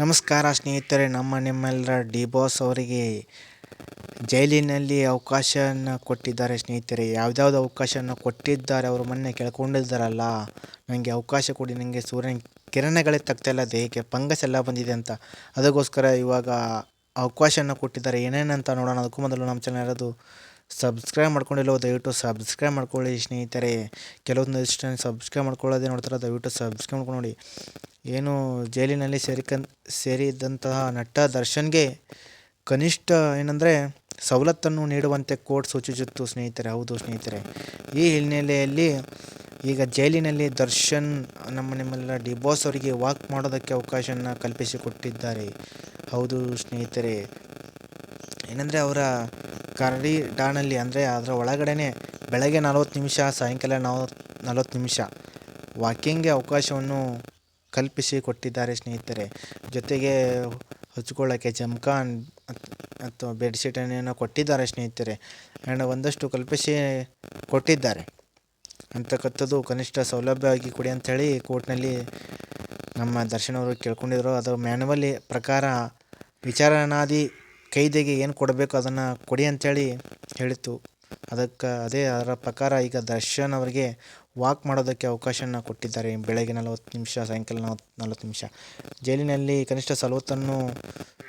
ನಮಸ್ಕಾರ ಸ್ನೇಹಿತರೆ, ನಮ್ಮ ನಿಮ್ಮೆಲ್ಲರ ಡಿ ಬಾಸ್ ಅವರಿಗೆ ಜೈಲಿನಲ್ಲಿ ಅವಕಾಶವನ್ನು ಕೊಟ್ಟಿದ್ದಾರೆ ಸ್ನೇಹಿತರೆ. ಯಾವುದ್ಯಾವ್ದು ಅವಕಾಶನ ಕೊಟ್ಟಿದ್ದಾರೆ ಅವರು ಮೊನ್ನೆ ಕೇಳ್ಕೊಂಡಿದ್ದಾರಲ್ಲ ನನಗೆ ಅವಕಾಶ ಕೊಡಿ ನನಗೆ ಸೂರ್ಯನ ಕಿರಣಗಳೇ ತಗ್ತಾಯಿಲ್ಲ ದೇಹಕ್ಕೆ ಫಂಗಸ್ ಎಲ್ಲ ಬಂದಿದೆ ಅಂತ. ಅದಕ್ಕೋಸ್ಕರ ಇವಾಗ ಅವಕಾಶನ ಕೊಟ್ಟಿದ್ದಾರೆ. ಏನೇನಂತ ನೋಡೋಣ. ಅದಕ್ಕೂ ಮೊದಲು ನಮ್ಮ ಚಾನಲ್ ಯಾರಾದರೂ ಸಬ್ಸ್ಕ್ರೈಬ್ ಮಾಡ್ಕೊಂಡಿಲ್ಲ ದಯವಿಟ್ಟು ಸಬ್ಸ್ಕ್ರೈಬ್ ಮಾಡ್ಕೊಳ್ಳಿ ಸ್ನೇಹಿತರೆ. ಕೆಲವೊಂದು ಇಷ್ಟ ಸಬ್ಸ್ಕ್ರೈಬ್ ಮಾಡ್ಕೊಳ್ಳೋದೇ ನೋಡ್ತಾರೆ, ದಯವಿಟ್ಟು ಸಬ್ಸ್ಕ್ರೈಬ್ ಮಾಡ್ಕೊಂಡು ನೋಡಿ. ಏನು ಜೈಲಿನಲ್ಲಿ ಸೇರಿಕನ್, ಸೇರಿದಂತಹ ನಟ ದರ್ಶನ್ಗೆ ಕನಿಷ್ಠ ಏನಂದರೆ ಸವಲತ್ತನ್ನು ನೀಡುವಂತೆ ಕೋರ್ಟ್ ಸೂಚಿಸಿತ್ತು ಸ್ನೇಹಿತರೆ. ಹೌದು ಸ್ನೇಹಿತರೆ. ಈ ಹಿನ್ನೆಲೆಯಲ್ಲಿ ಈಗ ಜೈಲಿನಲ್ಲಿ ದರ್ಶನ್ ನಮ್ಮ ನಿಮ್ಮೆಲ್ಲ ಡಿ ಬಾಸ್ ಅವರಿಗೆ ವಾಕ್ ಮಾಡೋದಕ್ಕೆ ಅವಕಾಶನ ಕಲ್ಪಿಸಿಕೊಟ್ಟಿದ್ದಾರೆ. ಹೌದು ಸ್ನೇಹಿತರೆ. ಏನಂದರೆ ಅವರ ಕಾರಿಡಾರ್ನಲ್ಲಿ ಅಂದರೆ ಅದರ ಒಳಗಡೆನೆ ಬೆಳಗ್ಗೆ ನಲವತ್ತು ನಿಮಿಷ, ಸಾಯಂಕಾಲ ನಲವತ್ತು ನಲವತ್ತು ನಿಮಿಷ ವಾಕಿಂಗ್ಗೆ ಅವಕಾಶವನ್ನು ಕಲ್ಪಿಸಿ ಕೊಟ್ಟಿದ್ದಾರೆ ಸ್ನೇಹಿತರೆ. ಜೊತೆಗೆ ಹಚ್ಕೊಳ್ಳೋಕ್ಕೆ ಜಮ್ಕಾನ್ ಅಥವಾ ಬೆಡ್ಶೀಟನ್ನೇನೋ ಕೊಟ್ಟಿದ್ದಾರೆ ಸ್ನೇಹಿತರೆ. ಆ್ಯಂಡ್ ಒಂದಷ್ಟು ಕಲ್ಪಿಸಿ ಕೊಟ್ಟಿದ್ದಾರೆ. ಅಂತಕ್ಕಂಥದ್ದು ಕನಿಷ್ಠ ಸೌಲಭ್ಯವಾಗಿ ಕೊಡಿ ಅಂಥೇಳಿ ಕೋರ್ಟ್ನಲ್ಲಿ ನಮ್ಮ ದರ್ಶನ್ ಅವರು ಕೇಳ್ಕೊಂಡಿದ್ರು. ಅದು ಮ್ಯಾನುವಲಿ ಪ್ರಕಾರ ವಿಚಾರಣಾದಿ ಕೈದೆಗೆ ಏನು ಕೊಡಬೇಕು ಅದನ್ನು ಕೊಡಿ ಅಂಥೇಳಿ ಹೇಳಿತ್ತು. ಅದಕ್ಕೆ ಅದೇ ಅದರ ಪ್ರಕಾರ ಈಗ ದರ್ಶನ್ ಅವರಿಗೆ ವಾಕ್ ಮಾಡೋದಕ್ಕೆ ಅವಕಾಶನ ಕೊಟ್ಟಿದ್ದಾರೆ. ಬೆಳಗ್ಗೆ ನಲವತ್ತು ನಿಮಿಷ, ಸಾಯಂಕಾಲ ನಲವತ್ತು ನಲವತ್ತು ನಿಮಿಷ. ಜೈಲಿನಲ್ಲಿ ಕನಿಷ್ಠ ಸವಲತ್ತನ್ನು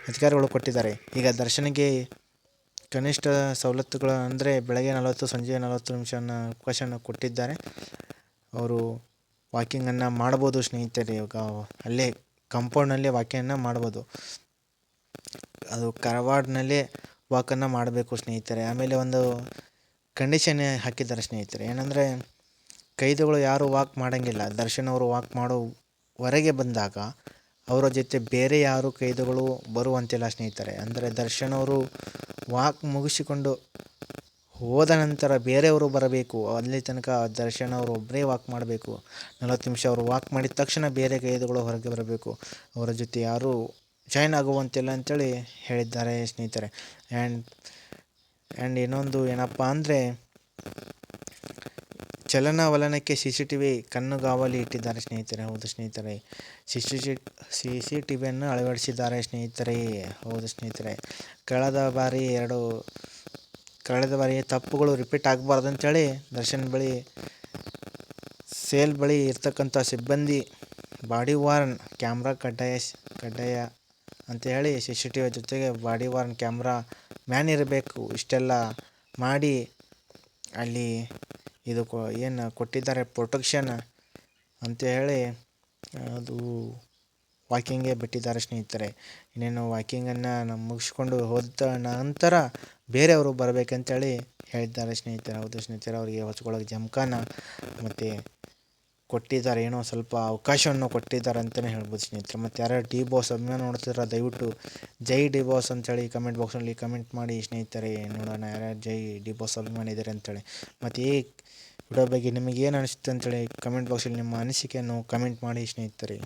ಅಧಿಕಾರಿಗಳು ಕೊಟ್ಟಿದ್ದಾರೆ. ಈಗ ದರ್ಶನಿಗೆ ಕನಿಷ್ಠ ಸವಲತ್ತುಗಳು ಅಂದರೆ ಬೆಳಗ್ಗೆ ನಲವತ್ತು, ಸಂಜೆ ನಲವತ್ತು ನಿಮಿಷನ ಅವಕಾಶನ ಕೊಟ್ಟಿದ್ದಾರೆ. ಅವರು ವಾಕಿಂಗನ್ನು ಮಾಡ್ಬೋದು ಸ್ನೇಹಿತರೆ. ಇವಾಗ ಅಲ್ಲೇ ಕಂಪೌಂಡ್ನಲ್ಲೇ ವಾಕಿಂಗನ್ನು ಮಾಡ್ಬೋದು. ಅದು ಕರವಾಡ್ನಲ್ಲೇ ವಾಕನ್ನು ಮಾಡಬೇಕು ಸ್ನೇಹಿತರೆ. ಆಮೇಲೆ ಒಂದು ಕಂಡೀಷನ್ ಹಾಕಿದ್ದಾರೆ ಸ್ನೇಹಿತರೆ. ಏನಂದರೆ ಕೈದಿಗಳು ಯಾರು ವಾಕ್ ಮಾಡೋಂಗಿಲ್ಲ. ದರ್ಶನ್ ಅವರು ವಾಕ್ ಮಾಡೋವರೆಗೆ ಬಂದಾಗ ಅವರ ಜೊತೆ ಬೇರೆ ಯಾರು ಕೈದಿಗಳು ಬರುವಂತಿಲ್ಲ ಸ್ನೇಹಿತರೆ. ಅಂದರೆ ದರ್ಶನ್ ಅವರು ವಾಕ್ ಮುಗಿಸಿಕೊಂಡು ಹೋದ ನಂತರ ಬೇರೆಯವರು ಬರಬೇಕು. ಅಲ್ಲಿ ತನಕ ದರ್ಶನ್ ಅವರು ಒಬ್ಬರೇ ವಾಕ್ ಮಾಡಬೇಕು. ನಲವತ್ತು ನಿಮಿಷ ಅವರು ವಾಕ್ ಮಾಡಿದ ತಕ್ಷಣ ಬೇರೆ ಕೈದಿಗಳು ಹೊರಗೆ ಬರಬೇಕು. ಅವರ ಜೊತೆ ಯಾರು ಜಾಯ್ನ್ ಆಗುವಂತಿಲ್ಲ ಅಂತೇಳಿ ಹೇಳಿದ್ದಾರೆ ಸ್ನೇಹಿತರೆ. ಆ್ಯಂಡ್ ಆ್ಯಂಡ್ ಇನ್ನೊಂದು ಏನಪ್ಪ ಅಂದರೆ, ಚಲನವಲನಕ್ಕೆ ಸಿ ಸಿ ಟಿ ವಿ ಕಣ್ಣುಗಾವಲಿ ಇಟ್ಟಿದ್ದಾರೆ ಸ್ನೇಹಿತರೆ, ಹೌದು ಸ್ನೇಹಿತರೆ. C C C C C T ವಿಯನ್ನು ಅಳವಡಿಸಿದ್ದಾರೆ ಸ್ನೇಹಿತರೆ, ಹೌದು ಸ್ನೇಹಿತರೆ. ಕಳೆದ ಬಾರಿ ಎರಡು, ಕಳೆದ ಬಾರಿ ತಪ್ಪುಗಳು ರಿಪೀಟ್ ಆಗಬಾರ್ದು ಅಂತೇಳಿ ದರ್ಶನ್ ಬಳಿ, ಸೇಲ್ ಬಳಿ ಇರ್ತಕ್ಕಂಥ ಸಿಬ್ಬಂದಿ, ಬಾಡಿ ವಾರ್ನ್ ಕ್ಯಾಮ್ರಾ ಕಡ್ಡಾಯ ಕಡ್ಡಾಯ ಅಂತ ಹೇಳಿ ಸಿ ಸಿ ಟಿ ವಿ ಜೊತೆಗೆ ಬಾಡಿ ವಾರ್ನ್ ಕ್ಯಾಮ್ರಾ ಮ್ಯಾನ್ ಇರಬೇಕು. ಇಷ್ಟೆಲ್ಲ ಮಾಡಿ ಅಲ್ಲಿ ಇದು ಕೊ, ಏನು ಕೊಟ್ಟಿದ್ದಾರೆ ಪ್ರೊಟೆಕ್ಷನ್ ಅಂತ ಹೇಳಿ, ಅದು ವಾಕಿಂಗ್ಗೆ ಬಿಟ್ಟಿದ್ದಾರೆ ಸ್ನೇಹಿತರೆ. ಇನ್ನೇನು ವಾಕಿಂಗನ್ನು ಮುಗಿಸ್ಕೊಂಡು ಹೋದ ನಂತರ ಬೇರೆಯವರು ಬರಬೇಕಂತೇಳಿ ಹೇಳಿದ್ದಾರೆ ಸ್ನೇಹಿತರೆ. ಹೌದು ಸ್ನೇಹಿತರೆ, ಅವರಿಗೆ ಹೊಚ್ಕೊಳ್ಳೋಕೆ ಜಮಖಾನ ಮತ್ತು ಕೊಟ್ಟಿದ್ದಾರೆ, ಏನೋ ಸ್ವಲ್ಪ ಅವಕಾಶವನ್ನು ಕೊಟ್ಟಿದ್ದಾರೆ ಅಂತಲೇ ಹೇಳ್ಬೋದು ಸ್ನೇಹಿತರೆ. ಮತ್ತು ಯಾರ್ಯಾರು ಡಿ ಬಾಸ್ ಅಭಿಮಾನ ನೋಡ್ತಿದ್ರೆ ದಯವಿಟ್ಟು ಜೈ ಡಿ ಬಾಸ್ ಅಂತೇಳಿ ಕಮೆಂಟ್ ಬಾಕ್ಸ್ನಲ್ಲಿ ಕಮೆಂಟ್ ಮಾಡಿ ಸ್ನೇಹಿತರೆ. ನೋಡೋಣ ಯಾರ್ಯಾರು ಜೈ ಡಿ ಬಾಸ್ ಅಭಿಮಾನ ಇದ್ದಾರೆ ಅಂತೇಳಿ. ಮತ್ತು ಈ ವಿಡಿಯೋ ಬಗ್ಗೆ ನಿಮಗೇನು ಅನಿಸುತ್ತೆ ಅಂತೇಳಿ ಕಮೆಂಟ್ ಬಾಕ್ಸಲ್ಲಿ ನಿಮ್ಮ ಅನಿಸಿಕೆಯನ್ನು ಕಮೆಂಟ್ ಮಾಡಿ ಸ್ನೇಹಿತರೆ.